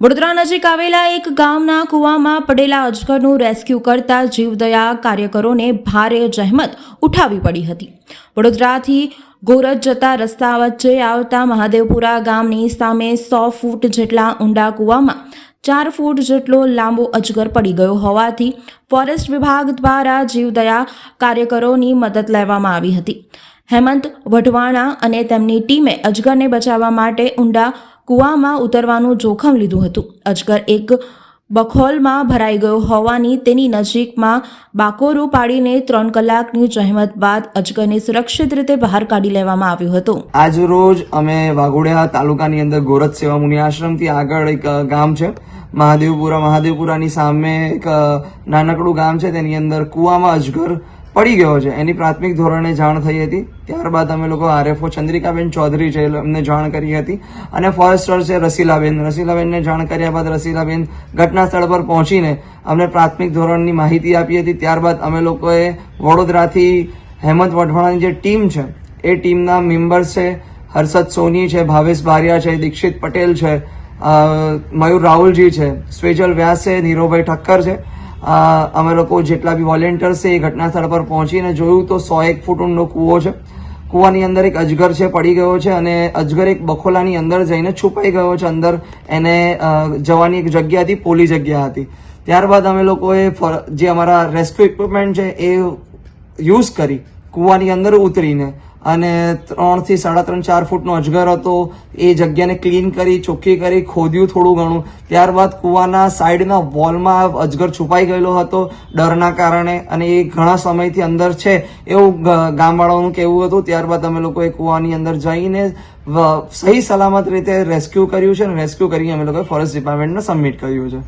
વડોદરા નજીક આવેલા એક ગામના કૂવામાં પડેલા અજગરનું રેસ્ક્યુ કરતા જીવદયા કાર્યકરોને ભારે જહેમત ઉઠાવી પડી હતી. વડોદરાથી ગોરજ જતા રસ્તા વચ્ચે આવતા મહાદેવપુરા ગામની સામે સો ફૂટ જેટલા ઊંડા કૂવામાં ચાર ફૂટ જેટલો લાંબો અજગર પડી ગયો હોવાથી ફોરેસ્ટ વિભાગ દ્વારા જીવદયા કાર્યકરોની મદદ લેવામાં આવી હતી. હેમંત વઢવાણા અને તેમની ટીમે અજગરને બચાવવા માટે ઊંડા કૂવામાં ઉતરવાનું જોખમ લીધું હતું. અજગર એક બખોલમાં ભરાઈ ગયો હોવાની તેની નજીકમાં બાકોરું પાડીને ત્રણ કલાકની જહેમત બાદ અજગરને સુરક્ષિત રીતે બહાર કાઢી લેવામાં આવ્યું હતું. આજ રોજ અમે વાઘોડિયા તાલુકાની અંદર ગોરજ સેવા મુનિ આશ્રમથી આગળ એક ગામ છે. મહાદેવપુરા, મહાદેવપુરાની સામે એક નાનકડું ગામ છે. તેની અંદર કૂવામાં અજગર પડી ગયો છે. એની પ્રાથમિક ધોરણે જાણ થઈ હતી. ત્યારબાદ અમે લોકો આરએફઓ ચંદ્રિકાબેન ચૌધરી છે એમને જાણ કરી હતી. અને ફોરેસ્ટર છે રસીલાબેન. રસીલાબેનને જાણ કર્યા બાદ રસીલાબેન ઘટના સ્થળ પર પહોંચીને અમને પ્રાથમિક ધોરણની માહિતી આપી હતી. ત્યારબાદ અમે લોકોએ વડોદરાથી હેમંત વઢવાણાની જે ટીમ છે, એ ટીમના મેમ્બર્સ છે, હર્ષદ સોની છે, ભાવેશ બારિયા છે, દીક્ષિત પટેલ છે મયુર રાહુલજી છે, સ્વેજલ વ્યાસ છે, નીરોભાઈ ઠક્કર છે. અમે લોકો જેટલા બી વોલેન્ટિયર્સ છે એ ઘટના સ્થળ પર પહોંચીને જોયું તો સો એક ફૂટ ઊંડો કૂવો છે. કૂવાની અંદર એક અજગર છે, પડી ગયો છે અને અજગર એક બખોલાની અંદર જઈને છુપાઈ ગયો છે. અંદર એને જવાની એક જગ્યા હતી, પોલી જગ્યા હતી. ત્યારબાદ અમે લોકોએ જે અમારા રેસ્ક્યુ ઇક્વિપમેન્ટ છે એ યુઝ કરી કૂવાની અંદર ઉતરીને. અને ત્રણથી સાડા ત્રણ, ચાર ફૂટનો અજગર હતો. એ જગ્યાને ક્લીન કરી, ચોખ્ખી કરી, ખોદ્યું થોડું ઘણું. ત્યારબાદ કૂવાના સાઈડના વોલમાં અજગર છુપાઈ ગયેલો હતો ડરના કારણે અને એ ઘણા સમયથી અંદર છે એવું ગામવાળાઓનું કહેવું હતું. ત્યારબાદ અમે લોકોએ કૂવાની અંદર જઈને સહી સલામત રીતે રેસ્ક્યુ કર્યું છે અને રેસ્ક્યુ કરી અમે લોકોએ ફોરેસ્ટ ડિપાર્ટમેન્ટને સબમિટ કર્યું છે.